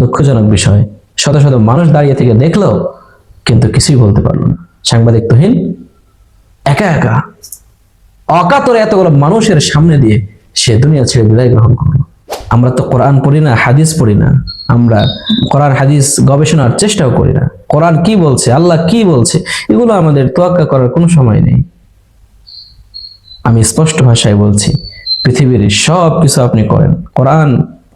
দুঃখজনক বিষয়। শত শত মানুষ দাঁড়িয়ে থেকে দেখল কিন্তু কিছুই বলতে পারল না। সাংবাদিক তুহিন, একা একা, অকাতরে এতগুলো মানুষের সামনে দিয়ে সে দুনিয়া ছেড়ে বিদায় গ্রহণ করল। আমরা তো কোরআন পড়ি না, হাদিস পড়ি না। আমরা কোরআন, হাদিস গবেষণার চেষ্টাও করি না। কোরআন কি বলছে, আল্লাহ কি বলছে, এগুলো আমাদের তোয়াক্কা করার কোনো সময় নেই। আমি স্পষ্ট ভাষায় বলছি, পৃথিবীর সব কিছু আপনি করেন। কোরআন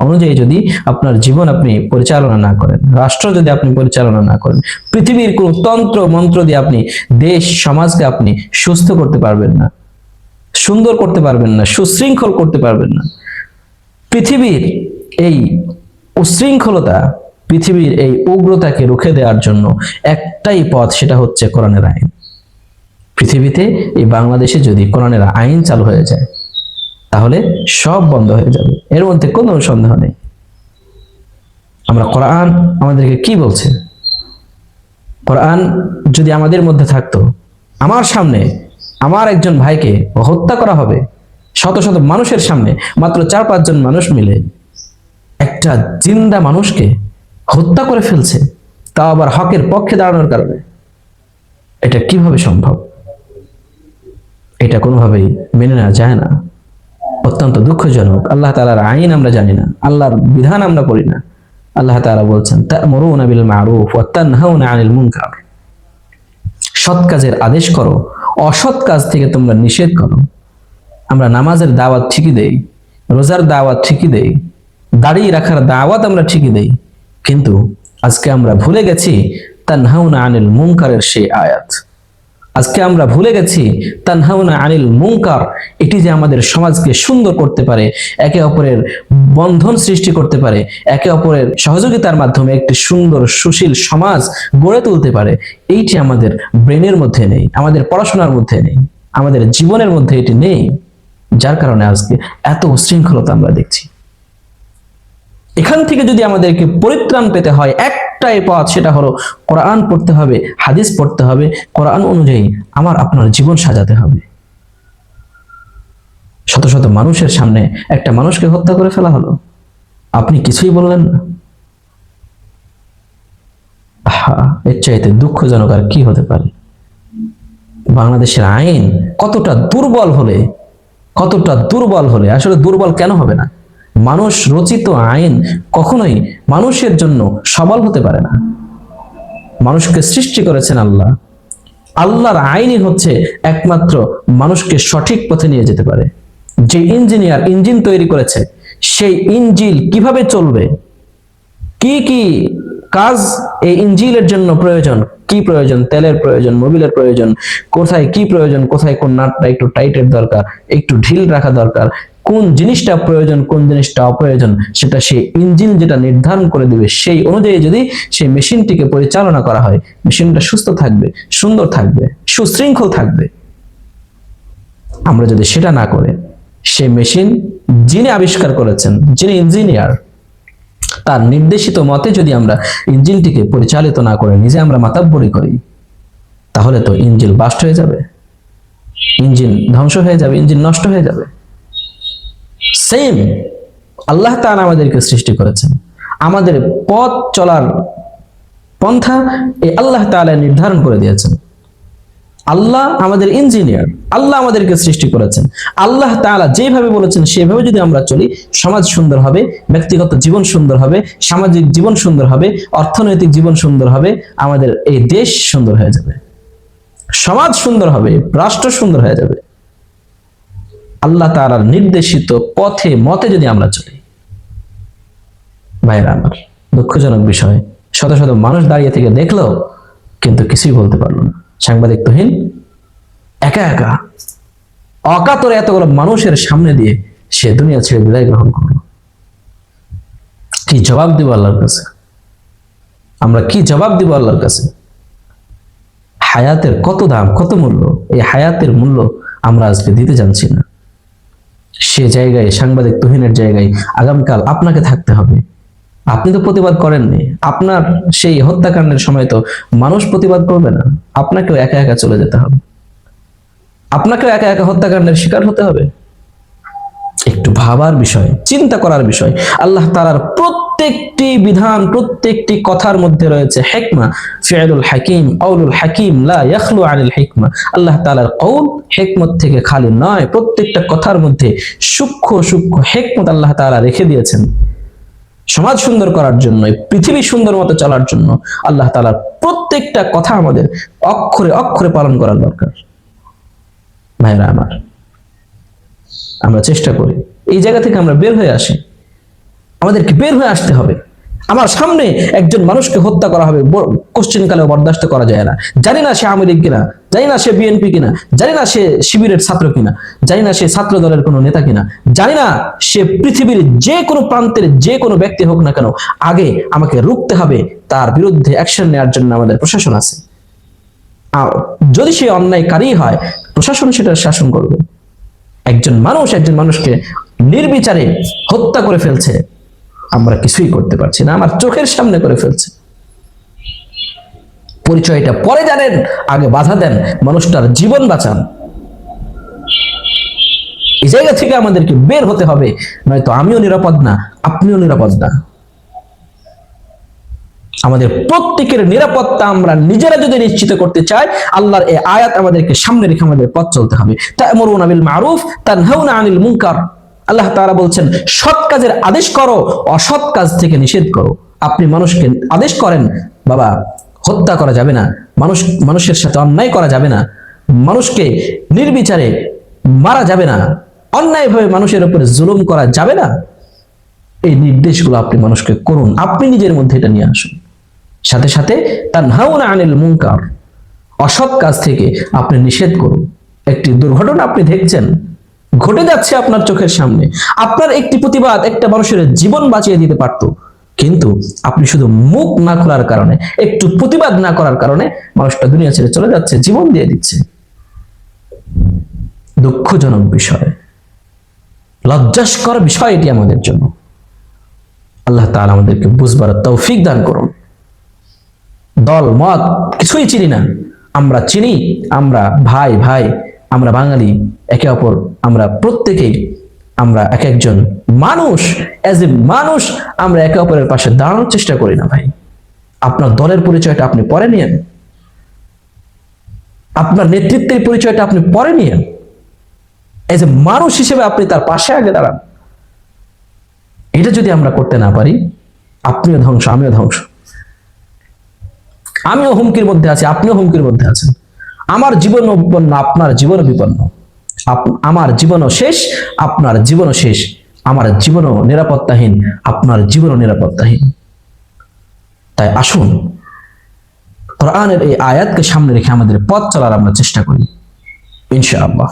অনুযায়ী যদি আপনার জীবন আপনি পরিচালনা না করেন, রাষ্ট্র যদি আপনি পরিচালনা না করেন, পৃথিবীর কোন তন্ত্র মন্ত্র দিয়ে আপনি দেশ, সমাজকে আপনি সুস্থ করতে পারবেন না, সুন্দর করতে পারবেন না, সুশৃঙ্খল করতে পারবেন না। পৃথিবীর এই উশৃঙ্খলতা, পৃথিবীর এই উগ্রতাকে রুখে দেওয়ার জন্য একটাই পথ, সেটা হচ্ছে কোরআনের আইন। পৃথিবীতে, এই বাংলাদেশে যদি কোরআনের আইন চালু হয়ে যায় তাহলে সব বন্ধ হয়ে যাবে। এর মধ্যে কোনো সন্দেহ নেই। আমরা কোরআন আমাদেরকে কি বলছে? কোরআন যদি আমাদের মধ্যে থাকতো, আমার সামনে আমার একজন ভাইকে হত্যা করা হবে, শত শত মানুষের সামনে, মাত্র চার পাঁচজন মানুষ মিলে একটা জিন্দা মানুষকে হত্যা করে ফেলছে তা আবার হকের পক্ষে দাঁড়ানোর কারণে। এটা কীভাবে সম্ভব? এটা কোনোভাবেই মেনে নেওয়া যায় না। অত্যন্ত দুঃখজনক। আল্লাহ তালার আইন আমরা জানি না, আল্লাহর বিধান আমরা করি না। আল্লাহ তাআলা বলছেন, তা'মুরুনা বিল মারুফ ওয়া আনিল মুনকার। সৎ কাজের আদেশ করো, অসৎ কাজ থেকে তোমরা নিষেধ করো। আমরা নামাজের দাওয়াত ঠিকই দেই, রোজার দাওয়াত ঠিকই দেই দাড়ি রাখার দাওয়াত আমরা ঠিকই দেই। কিন্তু আজকে আমরা ভুলে গেছি, তানহাউনা আনিল মুনকারের সেই আয়াত। আজকে আমরা ভুলে গেছি, তানহাউনা আনিল মুনকার, এটি যে আমাদের সমাজকে সুন্দর করতে পারে, একে অপরের বন্ধন সৃষ্টি করতে পারে, একে অপরের সহযোগিতার মাধ্যমে একটি সুন্দর, সুশীল সমাজ গড়ে তুলতে পারে, এইটি আমাদের ব্রেনের মধ্যে নেই, আমাদের পড়াশোনার মধ্যে নেই, আমাদের জীবনের মধ্যে এটি নেই, যার কারণে আজকে এত উশৃঙ্খলতা আমরা দেখছি। এখান থেকে যদি আমাদেরকে পরিত্রাণ পেতে হয় একটাই পথ, সেটা হলো কোরআন পড়তে হবে, হাদিস পড়তে হবে, কোরআন অনুযায়ী আমার আপনার জীবন সাজাতে হবে। শত শত মানুষের সামনে একটা মানুষকে হত্যা করে ফেলা হলো। আপনি কিছুই বললেন না। এর চাইতে দুঃখজনক আর কি হতে পারে? বাংলাদেশের আইন কতটা দুর্বল হলে, কতটা দুর্বল হলে, আসলে দুর্বল কেন হবে না? মানুষ রচিত আইন কখনোই মানুষের জন্য সবল হতে পারে না। মানুষকে সৃষ্টি করেছেন আল্লাহ। আল্লাহর আইনই হচ্ছে একমাত্র মানুষকে সঠিক পথে নিয়ে যেতে পারে। যে ইঞ্জিনিয়ার ইঞ্জিন তৈরি করেছে, সেই ইঞ্জিল কীভাবে চলবে? কি কি কাজ এই ইঞ্জিলের জন্য প্রয়োজন? কি প্রয়োজন? তেলের প্রয়োজন, মোবিলের প্রয়োজন? কোথায় কি প্রয়োজন? কোথায় কোন নাটটা একটু টাইটের দরকার, একটু ঢিল রাখা দরকার? কোন জিনিসটা প্রয়োজন, কোন জিনিসটা অপ্রয়োজন, সেটা সেই ইঞ্জিন যেটা নির্ধারণ করে দিবে, সেই অনুযায়ী যদি সেই মেশিনটিকে পরিচালনা করা হয়, মেশিনটা সুস্থ থাকবে, সুন্দর থাকবে, সুশৃঙ্খল থাকবে। আমরা যদি সেটা না করে সেই মেশিন যিনি আবিষ্কার করেছেন, যিনি ইঞ্জিনিয়ার, তার নির্দেশিত মতে যদি আমরা ইঞ্জিনটিকে পরিচালিত না করে, নিজে আমরা মাতাব্বরি করি, তাহলে তো ইঞ্জিন বাস্ট হয়ে যাবে। ইঞ্জিন ধ্বংস হয়ে যাবে, ইঞ্জিন নষ্ট হয়ে যাবে। সেম আল্লাহ তাআলা আমাদেরকে সৃষ্টি করেছেন। আমাদের পথ চলার পন্থা এই আল্লাহ তাআলা নির্ধারণ করে দিয়েছেন। আল্লাহ আমাদের ইঞ্জিনিয়ার আল্লাহ আমাদেরকে সৃষ্টি করেছেন। আল্লাহ তাআলা যেভাবে বলেছেন, সেভাবে যদি আমরা চলি, সমাজ সুন্দর হবে, ব্যক্তিগত জীবন সুন্দর হবে, সামাজিক জীবন সুন্দর হবে, অর্থনৈতিক জীবন সুন্দর হবে, আমাদের এই দেশ সুন্দর হয়ে যাবে। সমাজ সুন্দর হবে, রাষ্ট্র সুন্দর হয়ে যাবে। আল্লাহ তাআলার নির্দেশিত পথে, মতে যদি আমরা চলি। ভাইরা আমার, দুঃখজনক বিষয়। শত শত মানুষ দাঁড়িয়ে থেকে দেখল, কিন্তু কিছুই বলতে পারল না। সাংবাদিক তুহিন, একা একা, অকাতরে এতগুলো মানুষের সামনে দিয়ে সে দুনিয়া ছেড়ে বিদায় গ্রহণ করল। কি জবাব দিব আল্লাহর কাছে? আমরা কি জবাব দিব আল্লাহর কাছে? হায়াতের কত দাম, কত মূল্য? এই হায়াতের মূল্য আমরা আজকে দিতে জানছি না। সে জায়গায়, সাংবাদিক তুহিনের জায়গায় আগামীকাল আপনাকে থাকতে হবে। আপনি তো প্রতিবাদ করেননি। আপনার সেই হত্যাকাণ্ডের সময় তো মানুষ প্রতিবাদ করবে না। আপনাকেও একা একা চলে যেতে হবে। আপনাকেও একা একা হত্যাকাণ্ডের শিকার হতে হবে। একটু ভাবার বিষয়, চিন্তা করার বিষয়। আল্লাহ তালার প্রত্যেক প্রত্যেকটি বিধান, প্রত্যেকটি কথার মধ্যে রয়েছে হেকমা। ফিআলুল হাকিম আউলুল হাকিম, লা আনিল হিকমা। আল্লাহ তাআলার কওল হেকমত থেকে খালি নয়, প্রত্যেকটা কথার মধ্যে সূক্ষ্ম সূক্ষ্ম হেকমত আল্লাহ তাআলা রেখে দিয়েছেন। সমাজ সুন্দর করার জন্য, পৃথিবী সুন্দর মতো চলার জন্য আল্লাহ তাআলার প্রত্যেকটা কথা আমাদের অক্ষরে অক্ষরে পালন করার দরকার। ভাইরা আমার, আমরা চেষ্টা করি। এই জায়গা থেকে আমরা বের হয়ে আসি। আমাদেরকে বের হয়ে আসতে হবে। আমার সামনে একজন মানুষকে হত্যা করা হবে কোশ্চেন কালেও বরদাস্ত করা যায় না। জানি না সে আওয়ামী লীগ কিনা, জানি না সে বিএনপি কিনা, জানি না সে শিবিরের ছাত্র কিনা, জানি না সে ছাত্র দলের কোনো নেতা কিনা, জানি না সে পৃথিবীর যে কোনো প্রান্তের যে কোনো ব্যক্তি হোক না কেন, আগে আমাকে রুখতে হবে। তার বিরুদ্ধে অ্যাকশন নেওয়ার জন্য আমাদের প্রশাসন আছে। যদি সে অন্যায়কারী হয়, প্রশাসন সেটা শাসন করবে। একজন মানুষ একজন মানুষকে নির্বিচারে হত্যা করে ফেলছে। আমরা কিছুই করতে পারছি না। আমার চোখের সামনে করে ফেলছে। পরিচয়টা পরে জানেন, আগে বাধা দেন, মানুষটার জীবন বাঁচান। এই জায়গা থেকে আমাদেরকে বের হতে হবে, নয়তো আমিও নিরাপদ না, আপনিও নিরাপদ না। আমাদের প্রত্যেকের নিরাপত্তা আমরা নিজেরা যদি নিশ্চিত করতে চাই, আল্লাহর এই আয়াত আমাদেরকে সামনে রেখে আমাদের পথ চলতে হবে। তা'মুরুনা বিল মারুফ, তানহাউনা আনিল মুনকার। আল্লাহ তাআলা বলছেন, সৎ কাজের আদেশ করো, অসৎ কাজ থেকে নিষেধ করো। আপনি মানুষকে আদেশ করেন, বাবা, হত্যা করা যাবে না, মানুষ, মানুষের সাথে অন্যায় করা যাবে না, মানুষকে নির্বিচারে মারা যাবে না অন্যায়ভাবে মানুষের উপরে জুলুম করা যাবে না, এই নির্দেশগুলো আপনি মানুষকে করুন, আপনি নিজের মধ্যে এটা নিয়ে আসুন। সাথে সাথে তার নাউনা আনিল মুনকার, অসৎ কাজ থেকে আপনি নিষেধ করুন। একটি দুর্ঘটনা আপনি দেখছেন ঘটে যাচ্ছে আপনার চোখের সামনে। আপনার একটি প্রতিবাদ একটা মানুষের জীবন বাঁচিয়ে দিতে পারত। কিন্তু আপনি শুধু মুখ না খোলার কারণে, একটু প্রতিবাদ না করার কারণে মানুষটা দুনিয়া ছেড়ে চলে যাচ্ছে, জীবন দিয়ে দিচ্ছে। দুঃখজনক বিষয়। লজ্জাস্কর বিষয় এটি আমাদের জন্য। আল্লাহ তাআলা আমাদেরকে বুঝবার তৌফিক দান করুন। দল, মত কিছুই চিনি না। আমরা চিনি, আমরা ভাই ভাই। আমরা বাঙালি, একে অপর আমরা প্রত্যেকেই আমরা এক একজন মানুষ। অ্যাজ এ মানুষ, আমরা একে অপরের পাশে দাঁড়ানোর চেষ্টা করি না ভাই। আপনার দলের পরিচয়টা আপনি পরে নিয়েন। আপনার নেতৃত্বের পরিচয়টা আপনি পরে নিয়েন। এজ এ মানুষ হিসেবে আপনি তার পাশে আগে দাঁড়ান। এটা যদি আমরা করতে না পারি, আপনিও ধ্বংস, আমিও ধ্বংস। আমিও হুমকির মধ্যে আছি, আপনিও হুমকির মধ্যে আছেন। আমার জীবন বিপন্ন, আপনার জীবন বিপন্ন। আমার জীবনও শেষ, আপনার জীবনও শেষ। আমার জীবনও নিরাপত্তাহীন, আপনার জীবনও নিরাপত্তাহীন। তাই আসুন, কোরআনের এই আয়াতকে সামনে রেখে আমাদের পথ চলার আমরা চেষ্টা করি, ইনশাআল্লাহ।